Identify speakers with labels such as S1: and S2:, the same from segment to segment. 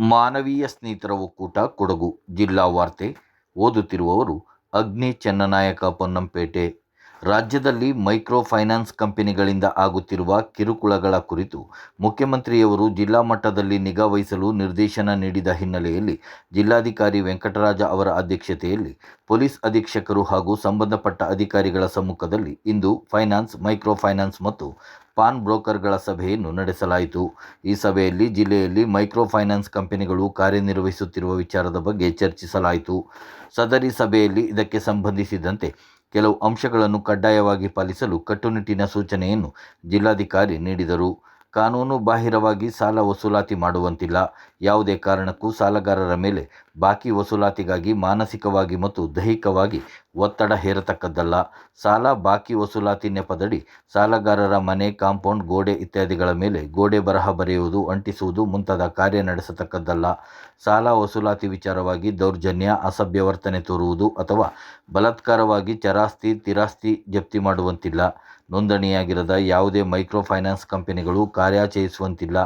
S1: ಮಾನವೀಯ ಸ್ನೇಹಿತರ ಒಕ್ಕೂಟ ಕೊಡಗು. ಜಿಲ್ಲಾ ವಾರ್ತೆ ಓದುತ್ತಿರುವವರು ಅಗ್ನಿ ಚನ್ನನಾಯಕ ಪೊನ್ನಂಪೇಟೆ. ರಾಜ್ಯದಲ್ಲಿ ಮೈಕ್ರೋ ಫೈನಾನ್ಸ್ ಕಂಪನಿಗಳಿಂದ ಆಗುತ್ತಿರುವ ಕಿರುಕುಳಗಳ ಕುರಿತು ಮುಖ್ಯಮಂತ್ರಿಯವರು ಜಿಲ್ಲಾ ಮಟ್ಟದಲ್ಲಿ ನಿಗಾ ವಹಿಸಲು ನಿರ್ದೇಶನ ನೀಡಿದ ಹಿನ್ನೆಲೆಯಲ್ಲಿ ಜಿಲ್ಲಾಧಿಕಾರಿ ವೆಂಕಟರಾಜ ಅವರ ಅಧ್ಯಕ್ಷತೆಯಲ್ಲಿ ಪೊಲೀಸ್ ಅಧೀಕ್ಷಕರು ಹಾಗೂ ಸಂಬಂಧಪಟ್ಟ ಅಧಿಕಾರಿಗಳ ಸಮ್ಮುಖದಲ್ಲಿ ಇಂದು ಫೈನಾನ್ಸ್ ಮೈಕ್ರೋ ಫೈನಾನ್ಸ್ ಮತ್ತು ಪಾನ್ ಬ್ರೋಕರ್ಗಳ ಸಭೆಯನ್ನು ನಡೆಸಲಾಯಿತು. ಈ ಸಭೆಯಲ್ಲಿ ಜಿಲ್ಲೆಯಲ್ಲಿ ಮೈಕ್ರೋ ಫೈನಾನ್ಸ್ ಕಂಪನಿಗಳು ಕಾರ್ಯನಿರ್ವಹಿಸುತ್ತಿರುವ ವಿಚಾರದ ಬಗ್ಗೆ ಚರ್ಚಿಸಲಾಯಿತು. ಸದರಿ ಸಭೆಯಲ್ಲಿ ಇದಕ್ಕೆ ಸಂಬಂಧಿಸಿದಂತೆ ಕೆಲವು ಅಂಶಗಳನ್ನು ಕಡ್ಡಾಯವಾಗಿ ಪಾಲಿಸಲು ಕಟ್ಟುನಿಟ್ಟಿನ ಸೂಚನೆಯನ್ನು ಜಿಲ್ಲಾಧಿಕಾರಿ ನೀಡಿದರು. ಕಾನೂನು ಬಾಹಿರವಾಗಿ ಸಾಲ ವಸೂಲಾತಿ ಮಾಡುವಂತಿಲ್ಲ. ಯಾವುದೇ ಕಾರಣಕ್ಕೂ ಸಾಲಗಾರರ ಮೇಲೆ ಬಾಕಿ ವಸೂಲಾತಿಗಾಗಿ ಮಾನಸಿಕವಾಗಿ ಮತ್ತು ದೈಹಿಕವಾಗಿ ಒತ್ತಡ ಹೇರತಕ್ಕದ್ದಲ್ಲ. ಸಾಲ ಬಾಕಿ ವಸೂಲಾತಿ ನೆಪದಡಿ ಸಾಲಗಾರರ ಮನೆ, ಕಾಂಪೌಂಡ್, ಗೋಡೆ ಇತ್ಯಾದಿಗಳ ಮೇಲೆ ಗೋಡೆ ಬರಹ ಬರೆಯುವುದು, ಅಂಟಿಸುವುದು ಮುಂತಾದ ಕಾರ್ಯ ನಡೆಸತಕ್ಕದ್ದಲ್ಲ. ಸಾಲ ವಸೂಲಾತಿ ವಿಚಾರವಾಗಿ ದೌರ್ಜನ್ಯ ಅಸಭ್ಯ ವರ್ತನೆ ತೋರುವುದು ಅಥವಾ ಬಲಾತ್ಕಾರವಾಗಿ ಚರಾಸ್ತಿ, ತಿರಾಸ್ತಿ ಜಪ್ತಿ ಮಾಡುವಂತಿಲ್ಲ. ನೋಂದಣಿಯಾಗಿರದ ಯಾವುದೇ ಮೈಕ್ರೋ ಫೈನಾನ್ಸ್ ಕಂಪನಿಗಳು ಕಾರ್ಯಾಚರಿಸುವಂತಿಲ್ಲ.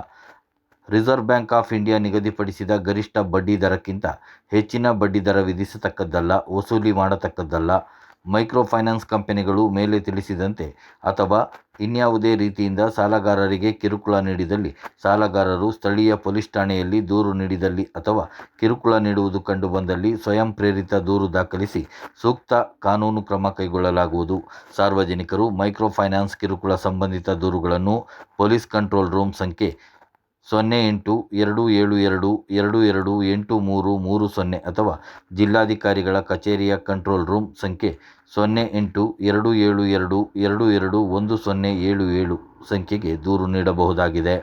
S1: ರಿಸರ್ವ್ ಬ್ಯಾಂಕ್ ಆಫ್ ಇಂಡಿಯಾ ನಿಗದಿಪಡಿಸಿದ ಗರಿಷ್ಠ ಬಡ್ಡಿ ದರಕ್ಕಿಂತ ಹೆಚ್ಚಿನ ಬಡ್ಡಿ ದರ ವಿಧಿಸತಕ್ಕದ್ದಲ್ಲ, ವಸೂಲಿ ಮಾಡತಕ್ಕದ್ದಲ್ಲ. ಮೈಕ್ರೋ ಫೈನಾನ್ಸ್ ಕಂಪನಿಗಳು ಮೇಲೆ ತಿಳಿಸಿದಂತೆ ಅಥವಾ ಇನ್ಯಾವುದೇ ರೀತಿಯಿಂದ ಸಾಲಗಾರರಿಗೆ ಕಿರುಕುಳ ನೀಡಿದಲ್ಲಿ ಸಾಲಗಾರರು ಸ್ಥಳೀಯ ಪೊಲೀಸ್ ಠಾಣೆಯಲ್ಲಿ ದೂರು ನೀಡಿದಲ್ಲಿ ಅಥವಾ ಕಿರುಕುಳ ನೀಡುವುದು ಕಂಡುಬಂದಲ್ಲಿ ಸ್ವಯಂ ಪ್ರೇರಿತ ದೂರು ದಾಖಲಿಸಿ ಸೂಕ್ತ ಕಾನೂನು ಕ್ರಮ ಕೈಗೊಳ್ಳಲಾಗುವುದು. ಸಾರ್ವಜನಿಕರು ಮೈಕ್ರೋ ಫೈನಾನ್ಸ್ ಕಿರುಕುಳ ಸಂಬಂಧಿತ ದೂರುಗಳನ್ನು ಪೊಲೀಸ್ ಕಂಟ್ರೋಲ್ ರೂಮ್ ಸಂಖ್ಯೆ ಸೊನ್ನೆ ಎಂಟು ಎರಡು ಏಳು ಎರಡು ಎರಡು ಎರಡು ಎಂಟು ಮೂರು ಮೂರು ಸೊನ್ನೆ ಅಥವಾ ಜಿಲ್ಲಾಧಿಕಾರಿಗಳ ಕಚೇರಿಯ ಕಂಟ್ರೋಲ್ ರೂಮ್ ಸಂಖ್ಯೆ ಸೊನ್ನೆ ಎಂಟು ಎರಡು ಏಳು ಎರಡು ಎರಡು ಎರಡು ಒಂದು ಸೊನ್ನೆ ಏಳು ಏಳು ಸಂಖ್ಯೆಗೆ ದೂರು ನೀಡಬಹುದಾಗಿದೆ.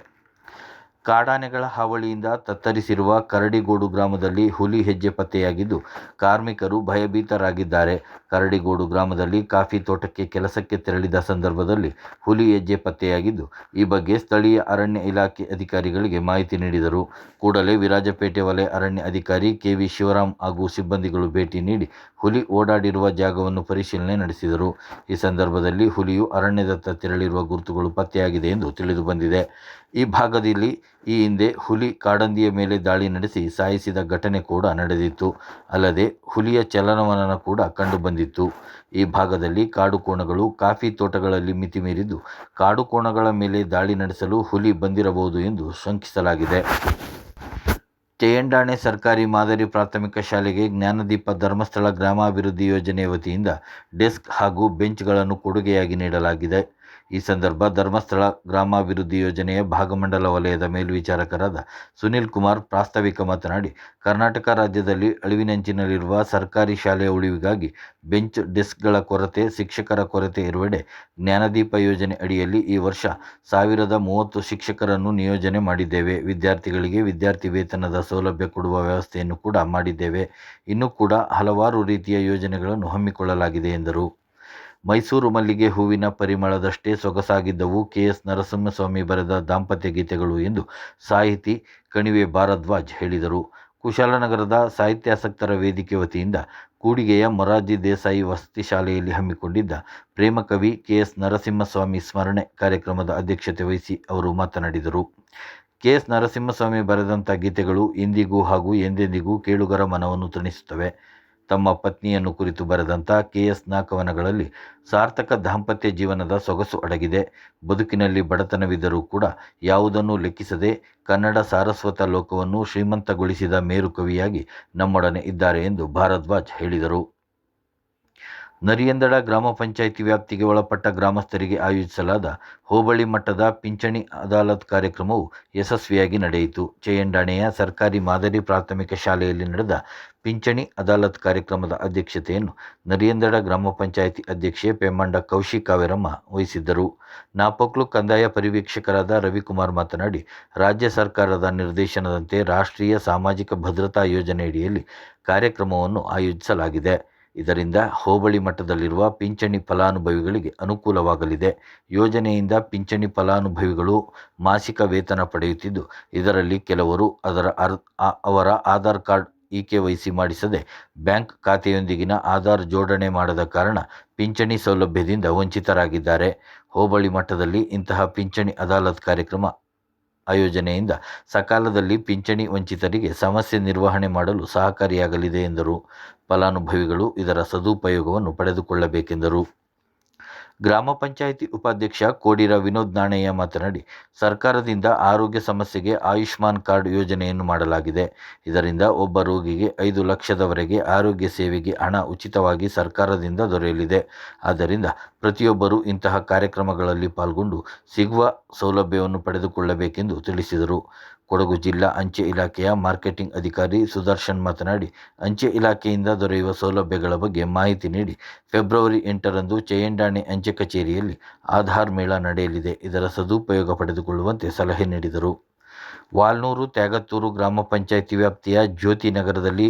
S1: ಕಾಡಾನೆಗಳ ಹಾವಳಿಯಿಂದ ತತ್ತರಿಸಿರುವ ಕರಡಿಗೋಡು ಗ್ರಾಮದಲ್ಲಿ ಹುಲಿ ಹೆಜ್ಜೆ ಪತ್ತೆಯಾಗಿದ್ದು, ಕಾರ್ಮಿಕರು ಭಯಭೀತರಾಗಿದ್ದಾರೆ. ಕರಡಿಗೋಡು ಗ್ರಾಮದಲ್ಲಿ ಕಾಫಿ ತೋಟಕ್ಕೆ ಕೆಲಸಕ್ಕೆ ತೆರಳಿದ ಸಂದರ್ಭದಲ್ಲಿ ಹುಲಿ ಹೆಜ್ಜೆ ಪತ್ತೆಯಾಗಿದ್ದು, ಈ ಬಗ್ಗೆ ಸ್ಥಳೀಯ ಅರಣ್ಯ ಇಲಾಖೆ ಅಧಿಕಾರಿಗಳಿಗೆ ಮಾಹಿತಿ ನೀಡಿದರು. ಕೂಡಲೇ ವಿರಾಜಪೇಟೆ ವಲಯ ಅರಣ್ಯ ಅಧಿಕಾರಿ ಕೆ ವಿ ಶಿವರಾಮ್ ಹಾಗೂ ಸಿಬ್ಬಂದಿಗಳು ಭೇಟಿ ನೀಡಿ ಹುಲಿ ಓಡಾಡಿರುವ ಜಾಗವನ್ನು ಪರಿಶೀಲನೆ ನಡೆಸಿದರು. ಈ ಸಂದರ್ಭದಲ್ಲಿ ಹುಲಿಯು ಅರಣ್ಯದತ್ತ ತೆರಳಿರುವ ಗುರುತುಗಳು ಪತ್ತೆಯಾಗಿದೆ ಎಂದು ತಿಳಿದುಬಂದಿದೆ. ಈ ಭಾಗದಲ್ಲಿ ಈ ಹಿಂದೆ ಹುಲಿ ಕಾಡಂದಿಯ ಮೇಲೆ ದಾಳಿ ನಡೆಸಿ ಸಾಯಿಸಿದ ಘಟನೆ ಕೂಡ ನಡೆದಿತ್ತು. ಅಲ್ಲದೆ ಹುಲಿಯ ಚಲನವಲನ ಕೂಡ ಕಂಡುಬಂದಿತ್ತು ಈ ಭಾಗದಲ್ಲಿ ಕಾಡುಕೋಣಗಳು ಕಾಫಿ ತೋಟಗಳಲ್ಲಿ ಮಿತಿಮೀರಿದ್ದು ಕಾಡುಕೋಣಗಳ ಮೇಲೆ ದಾಳಿ ನಡೆಸಲು ಹುಲಿ ಬಂದಿರಬಹುದು ಎಂದು ಶಂಕಿಸಲಾಗಿದೆ. ಚೇಯಂಡಾಣೆ ಸರ್ಕಾರಿ ಮಾದರಿ ಪ್ರಾಥಮಿಕ ಶಾಲೆಗೆ ಜ್ಞಾನದೀಪ ಧರ್ಮಸ್ಥಳ ಗ್ರಾಮಾಭಿವೃದ್ಧಿ ಯೋಜನೆ ವತಿಯಿಂದ ಡೆಸ್ಕ್ ಹಾಗೂ ಬೆಂಚ್ಗಳನ್ನು ಕೊಡುಗೆಯಾಗಿ ನೀಡಲಾಗಿದೆ. ಈ ಸಂದರ್ಭ ಧರ್ಮಸ್ಥಳ ಗ್ರಾಮಾಭಿವೃದ್ಧಿ ಯೋಜನೆಯ ಭಾಗಮಂಡಲ ವಲಯದ ಮೇಲ್ವಿಚಾರಕರಾದ ಸುನಿಲ್ ಕುಮಾರ್ ಪ್ರಾಸ್ತಾವಿಕ ಮಾತನಾಡಿ, ಕರ್ನಾಟಕ ರಾಜ್ಯದಲ್ಲಿ ಅಳಿವಿನಂಚಿನಲ್ಲಿರುವ ಸರ್ಕಾರಿ ಶಾಲೆಯ ಉಳಿವಿಗಾಗಿ ಬೆಂಚ್ ಡೆಸ್ಕ್ಗಳ ಕೊರತೆ, ಶಿಕ್ಷಕರ ಕೊರತೆ ಇರುವೆಡೆ ಜ್ಞಾನದೀಪ ಯೋಜನೆ ಅಡಿಯಲ್ಲಿ ಈ ವರ್ಷ ಸಾವಿರದ ಮೂವತ್ತು ಶಿಕ್ಷಕರನ್ನು ನಿಯೋಜನೆ ಮಾಡಿದ್ದೇವೆ. ವಿದ್ಯಾರ್ಥಿಗಳಿಗೆ ವಿದ್ಯಾರ್ಥಿ ವೇತನದ ಸೌಲಭ್ಯ ಕೊಡುವ ವ್ಯವಸ್ಥೆಯನ್ನು ಕೂಡ ಮಾಡಿದ್ದೇವೆ. ಇನ್ನೂ ಕೂಡ ಹಲವಾರು ರೀತಿಯ ಯೋಜನೆಗಳನ್ನು ಹಮ್ಮಿಕೊಳ್ಳಲಾಗಿದೆ ಎಂದರು. ಮೈಸೂರು ಮಲ್ಲಿಗೆ ಹೂವಿನ ಪರಿಮಳದಷ್ಟೇ ಸೊಗಸಾಗಿದ್ದವು. ಕೆ. ಎಸ್. ನರಸಿಂಹಸ್ವಾಮಿ ಬರೆದ ದಾಂಪತ್ಯ ಗೀತೆಗಳು ಎಂದು ಸಾಹಿತಿ ಕಣಿವೆ ಭಾರದ್ವಾಜ್ ಹೇಳಿದರು. ಕುಶಾಲನಗರದ ಸಾಹಿತ್ಯಾಸಕ್ತರ ವೇದಿಕೆ ವತಿಯಿಂದ ಕೂಡಿಗೆಯ ಮೊರಾರ್ಜಿ ದೇಸಾಯಿ ವಸತಿ ಶಾಲೆಯಲ್ಲಿ ಹಮ್ಮಿಕೊಂಡಿದ್ದ ಪ್ರೇಮಕವಿ ಕೆ. ಎಸ್. ನರಸಿಂಹಸ್ವಾಮಿ ಸ್ಮರಣೆ ಕಾರ್ಯಕ್ರಮದ ಅಧ್ಯಕ್ಷತೆ ವಹಿಸಿ ಅವರು ಮಾತನಾಡಿದರು. ಕೆ. ಎಸ್. ನರಸಿಂಹಸ್ವಾಮಿ ಬರೆದಂಥ ಗೀತೆಗಳು ಇಂದಿಗೂ ಹಾಗೂ ಎಂದೆಂದಿಗೂ ಕೇಳುಗರ ಮನವನ್ನು ತಣಿಸುತ್ತವೆ. ತಮ್ಮ ಪತ್ನಿಯನ್ನು ಕುರಿತು ಬರೆದಂಥ ಕೆ ಎಸ್ ಕವನಗಳಲ್ಲಿ ಸಾರ್ಥಕ ದಾಂಪತ್ಯ ಜೀವನದ ಸೊಗಸು ಅಡಗಿದೆ. ಬದುಕಿನಲ್ಲಿ ಬಡತನವಿದ್ದರೂ ಕೂಡ ಯಾವುದನ್ನೂ ಲೆಕ್ಕಿಸದೆ ಕನ್ನಡ ಸಾರಸ್ವತ ಲೋಕವನ್ನು ಶ್ರೀಮಂತಗೊಳಿಸಿದ ಮೇರುಕವಿಯಾಗಿ ನಮ್ಮೊಡನೆ ಇದ್ದಾರೆ ಎಂದು ಭಾರದ್ವಾಜ್ ಹೇಳಿದರು. ನರಿಯಂದಡ ಗ್ರಾಮ ಪಂಚಾಯಿತಿ ವ್ಯಾಪ್ತಿಗೆ ಒಳಪಟ್ಟ ಗ್ರಾಮಸ್ಥರಿಗೆ ಆಯೋಜಿಸಲಾದ ಹೋಬಳಿ ಮಟ್ಟದ ಪಿಂಚಣಿ ಅದಾಲತ್ ಕಾರ್ಯಕ್ರಮವು ಯಶಸ್ವಿಯಾಗಿ ನಡೆಯಿತು. ಚೇಯಂಡಾಣೆಯ ಸರ್ಕಾರಿ ಮಾದರಿ ಪ್ರಾಥಮಿಕ ಶಾಲೆಯಲ್ಲಿ ನಡೆದ ಪಿಂಚಣಿ ಅದಾಲತ್ ಕಾರ್ಯಕ್ರಮದ ಅಧ್ಯಕ್ಷತೆಯನ್ನು ನರಿಯಂದಡ ಗ್ರಾಮ ಪಂಚಾಯಿತಿ ಅಧ್ಯಕ್ಷೆ ಪೆಮ್ಮಂಡ ಕೌಶಿ ಕಾವೇರಮ್ಮ ವಹಿಸಿದ್ದರು. ನಾಪೊಕ್ಲು ಕಂದಾಯ ಪರಿವೀಕ್ಷಕರಾದ ರವಿಕುಮಾರ್ ಮಾತನಾಡಿ, ರಾಜ್ಯ ಸರ್ಕಾರದ ನಿರ್ದೇಶನದಂತೆ ರಾಷ್ಟ್ರೀಯ ಸಾಮಾಜಿಕ ಭದ್ರತಾ ಯೋಜನೆಯಡಿಯಲ್ಲಿ ಕಾರ್ಯಕ್ರಮವನ್ನು ಆಯೋಜಿಸಲಾಗಿದೆ. ಇದರಿಂದ ಹೋಬಳಿ ಮಟ್ಟದಲ್ಲಿರುವ ಪಿಂಚಣಿ ಫಲಾನುಭವಿಗಳಿಗೆ ಅನುಕೂಲವಾಗಲಿದೆ. ಯೋಜನೆಯಿಂದ ಪಿಂಚಣಿ ಫಲಾನುಭವಿಗಳು ಮಾಸಿಕ ವೇತನ ಪಡೆಯುತ್ತಿದ್ದು, ಇದರಲ್ಲಿ ಕೆಲವರು ಅದರ ಅರ್ ಅವರ Aadhaar card E K Y C ಮಾಡಿಸದೆ bank ಖಾತೆಯೊಂದಿಗಿನ ಆಧಾರ್ ಜೋಡಣೆ ಮಾಡದ ಕಾರಣ ಪಿಂಚಣಿ ಸೌಲಭ್ಯದಿಂದ ವಂಚಿತರಾಗಿದ್ದಾರೆ. ಹೋಬಳಿ ಮಟ್ಟದಲ್ಲಿ ಇಂತಹ ಪಿಂಚಣಿ ಅದಾಲತ್ ಕಾರ್ಯಕ್ರಮ ಆಯೋಜನೆಯಿಂದ ಸಕಾಲದಲ್ಲಿ ಪಿಂಚಣಿ ವಂಚಿತರಿಗೆ ಸಮಸ್ಯೆ ನಿರ್ವಹಣೆ ಮಾಡಲು ಸಹಕಾರಿಯಾಗಲಿದೆ ಎಂದರು. ಫಲಾನುಭವಿಗಳು ಇದರ ಸದುಪಯೋಗವನ್ನು ಪಡೆದುಕೊಳ್ಳಬೇಕೆಂದರು. ಗ್ರಾಮ ಪಂಚಾಯಿತಿ ಉಪಾಧ್ಯಕ್ಷ ಕೋಡಿರ ವಿನೋದ್ ನಾಣಯ್ಯ ಮಾತನಾಡಿ, ಸರ್ಕಾರದಿಂದ ಆರೋಗ್ಯ ಸಮಸ್ಯೆಗೆ ಆಯುಷ್ಮಾನ್ ಕಾರ್ಡ್ ಯೋಜನೆಯನ್ನು ಮಾಡಲಾಗಿದೆ. ಇದರಿಂದ ಒಬ್ಬ ರೋಗಿಗೆ ಐದು ಲಕ್ಷದವರೆಗೆ ಆರೋಗ್ಯ ಸೇವೆಗೆ ಹಣ ಉಚಿತವಾಗಿ ಸರ್ಕಾರದಿಂದ ದೊರೆಯಲಿದೆ. ಆದ್ದರಿಂದ ಪ್ರತಿಯೊಬ್ಬರೂ ಇಂತಹ ಕಾರ್ಯಕ್ರಮಗಳಲ್ಲಿ ಪಾಲ್ಗೊಂಡು ಸಿಗುವ ಸೌಲಭ್ಯವನ್ನು ಪಡೆದುಕೊಳ್ಳಬೇಕೆಂದು ತಿಳಿಸಿದರು. ಕೊಡಗು ಜಿಲ್ಲಾ ಅಂಚೆ ಇಲಾಖೆಯ ಮಾರ್ಕೆಟಿಂಗ್ ಅಧಿಕಾರಿ ಸುದರ್ಶನ್ ಮಾತನಾಡಿ, ಅಂಚೆ ಇಲಾಖೆಯಿಂದ ದೊರೆಯುವ ಸೌಲಭ್ಯಗಳ ಬಗ್ಗೆ ಮಾಹಿತಿ ನೀಡಿ ಫೆಬ್ರವರಿ ಎಂಟರಂದು ಚೆಯ್ಯಂಡಾಣೆ ಅಂಚೆ ಕಚೇರಿಯಲ್ಲಿ ಆಧಾರ್ ಮೇಳ ನಡೆಯಲಿದೆ. ಇದರ ಸದುಪಯೋಗ ಪಡೆದುಕೊಳ್ಳುವಂತೆ ಸಲಹೆ ನೀಡಿದರು. ವಾಲ್ನೂರು, ತ್ಯಾಗತ್ತೂರು ಗ್ರಾಮ ಪಂಚಾಯಿತಿ ವ್ಯಾಪ್ತಿಯ ಜ್ಯೋತಿ ನಗರದಲ್ಲಿ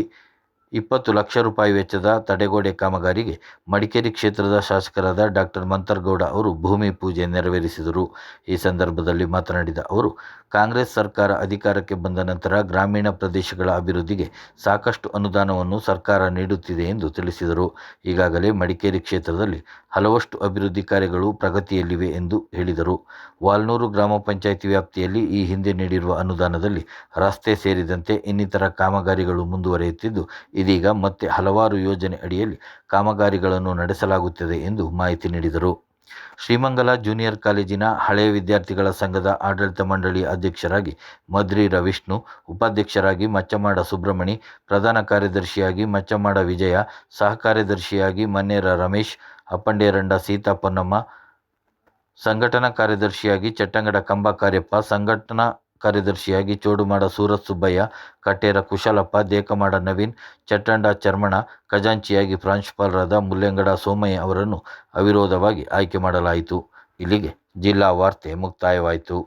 S1: ಇಪ್ಪತ್ತು ಲಕ್ಷ ರೂಪಾಯಿ ವೆಚ್ಚದ ತಡೆಗೋಡೆ ಕಾಮಗಾರಿಗೆ ಮಡಿಕೇರಿ ಕ್ಷೇತ್ರದ ಶಾಸಕರಾದ ಡಾಕ್ಟರ್ ಮಂತರ್ಗೌಡ ಅವರು ಭೂಮಿ ಪೂಜೆ ನೆರವೇರಿಸಿದರು. ಈ ಸಂದರ್ಭದಲ್ಲಿ ಮಾತನಾಡಿದ ಅವರು, ಕಾಂಗ್ರೆಸ್ ಸರ್ಕಾರ ಅಧಿಕಾರಕ್ಕೆ ಬಂದ ನಂತರ ಗ್ರಾಮೀಣ ಪ್ರದೇಶಗಳ ಅಭಿವೃದ್ಧಿಗೆ ಸಾಕಷ್ಟು ಅನುದಾನವನ್ನು ಸರ್ಕಾರ ನೀಡುತ್ತಿದೆ ಎಂದು ತಿಳಿಸಿದರು. ಈಗಾಗಲೇ ಮಡಿಕೇರಿ ಕ್ಷೇತ್ರದಲ್ಲಿ ಹಲವಷ್ಟು ಅಭಿವೃದ್ಧಿ ಕಾರ್ಯಗಳು ಪ್ರಗತಿಯಲ್ಲಿವೆ ಎಂದು ಹೇಳಿದರು. ವಾಲ್ನೂರು ಗ್ರಾಮ ಪಂಚಾಯಿತಿ ವ್ಯಾಪ್ತಿಯಲ್ಲಿ ಈ ಹಿಂದೆ ನೀಡಿರುವ ಅನುದಾನದಲ್ಲಿ ರಸ್ತೆ ಸೇರಿದಂತೆ ಇನ್ನಿತರ ಕಾಮಗಾರಿಗಳು ಮುಂದುವರಿಯುತ್ತಿದ್ದು ಇದೀಗ ಮತ್ತೆ ಹಲವಾರು ಯೋಜನೆ ಅಡಿಯಲ್ಲಿ ಕಾಮಗಾರಿಗಳನ್ನು ನಡೆಸಲಾಗುತ್ತಿದೆ ಎಂದು ಮಾಹಿತಿ ನೀಡಿದರು. ಶ್ರೀಮಂಗಲ ಜೂನಿಯರ್ ಕಾಲೇಜಿನ ಹಳೆಯ ವಿದ್ಯಾರ್ಥಿಗಳ ಸಂಘದ ಆಡಳಿತ ಮಂಡಳಿ ಅಧ್ಯಕ್ಷರಾಗಿ ಮದ್ರಿ ರವಿಷ್ಣು, ಉಪಾಧ್ಯಕ್ಷರಾಗಿ ಮಚ್ಚಮಾಡ ಸುಬ್ರಹ್ಮಣಿ, ಪ್ರಧಾನ ಕಾರ್ಯದರ್ಶಿಯಾಗಿ ಮಚ್ಚಮಾಡ ವಿಜಯ ಸಹ ಕಾರ್ಯದರ್ಶಿಯಾಗಿ ಮನ್ನೇರ ರಮೇಶ್ ಅಪ್ಪಂಡೇರಂಡ ಸೀತಾ ಪೊನ್ನಮ್ಮ ಸಂಘಟನಾ ಕಾರ್ಯದರ್ಶಿಯಾಗಿ ಚಟ್ಟಂಗಡ ಕಂಬ ಕಾರ್ಯಪ್ಪ, ಸಂಘಟನಾ ಕಾರ್ಯದರ್ಶಿಯಾಗಿ ಚೋಡುಮಾಡ ಸೂರತ್ ಸುಬ್ಬಯ್ಯ ಕಟ್ಟೇರ ಕುಶಲಪ್ಪ, ದೇಕಮಾಡ ನವೀನ್, ಚಟ್ಟಂಡ ಚರ್ಮಣ, ಖಜಾಂಚಿಯಾಗಿ ಪ್ರಾಂಶುಪಾಲರಾದ ಮುಲ್ಲೆಂಗಡ ಸೋಮಯ್ಯ ಅವರನ್ನು ಅವಿರೋಧವಾಗಿ ಆಯ್ಕೆ ಮಾಡಲಾಯಿತು. ಇಲ್ಲಿಗೆ ಜಿಲ್ಲಾ ವಾರ್ತೆ ಮುಕ್ತಾಯವಾಯಿತು.